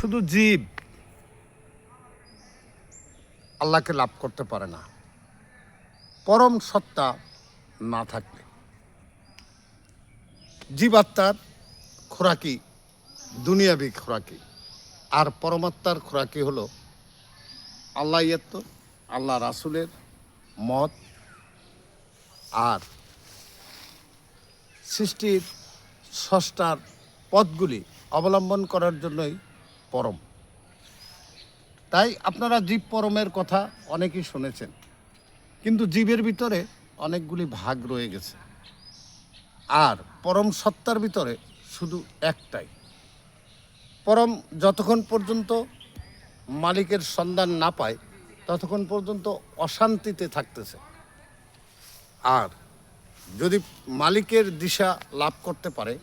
শুধু জীব আল্লাহকে লাভ করতে পারে না। পরম সত্তা না থাকলে। জীবাত্মার খোরাকি, দুনিয়াবি খোরাকি। আর পরমাত্মার খোরাকি হলো আল্লাহ ইয়ত্ত আল্লাহ রাসুলের মত আর সৃষ্টির স্রষ্টার পথগুলি অবলম্বন করার জন্যই পরম। তাই আপনারা জীব পরমের কথা অনেকেই শুনেছেন, কিন্তু জীবের ভিতরে অনেকগুলি ভাগ রয়ে গেছে। আর পরম সত্তার ভিতরে শুধু একটাই। পরম যতক্ষণ পর্যন্ত মালিকের সন্ধান না পায়, ততক্ষণ পর্যন্ত অশান্তিতে থাকতেছে। আর যদি মালিকের দিশা লাভ করতে পারে,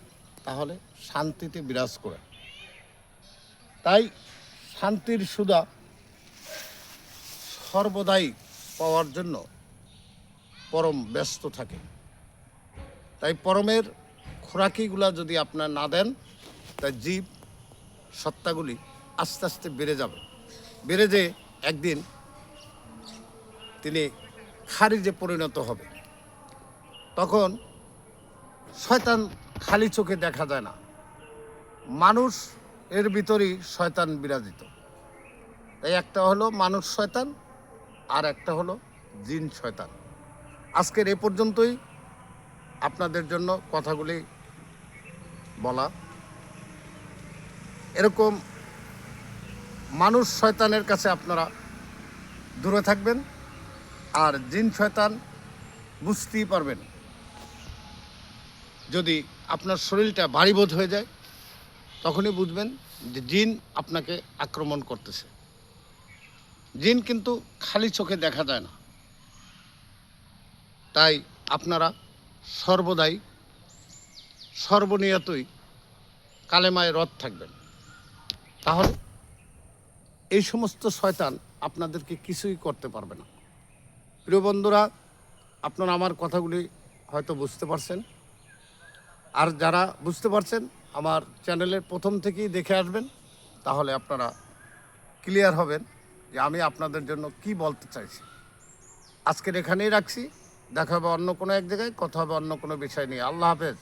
তাহলে শান্তিতে বিরাজ করে। তাই শান্তির সুদা সর্বদাই পাওয়ার জন্য পরম ব্যস্ত থাকে। তাই পরমের খোরাকিগুলা যদি আপনার না দেন, তাই জীব সত্তাগুলি আস্তে আস্তে বেড়ে যাবে। বেড়ে যে একদিন তিনি খারিজে পরিণত হবে। তখন শয়তান খালি চোখে দেখা যায় না। মানুষ এর ভিতরেই শয়তান বিরাজিত। তাই একটা হলো মানুষ শয়তান, আর একটা হলো জিন শয়তান। আজকের এ পর্যন্তই। আপনাদের জন্য কথাগুলি বলা। এরকম মানুষ শয়তানের কাছে আপনারা দূরে থাকবেন, আর জিন শয়তান বুঝতেই পারবেন। যদি আপনার শরীরটা ভারীবোধ হয়ে যায় তখনই বুঝবেন যে জিন আপনাকে আক্রমণ করতেছে। জিন কিন্তু খালি চোখে দেখা যায় না। তাই আপনারা সর্বদাই, সর্বনিয়তই কালেমায় রথ থাকবেন। তাহলে এই সমস্ত শয়তান আপনাদেরকে কিছুই করতে পারবে না। প্রিয় বন্ধুরা, আপনারা আমার কথাগুলি হয়তো বুঝতে পারছেন। আর যারা বুঝতে পারছেন আমার চ্যানেলের প্রথম থেকেই দেখে আসবেন, তাহলে আপনারা ক্লিয়ার হবেন যে আমি আপনাদের জন্য কি বলতে চাইছি। আজকের এখানেই রাখছি, দেখা হবে অন্য কোনো এক জায়গায়, কথা হবে অন্য কোনো বিষয় নিয়ে। আল্লাহ হাফেজ।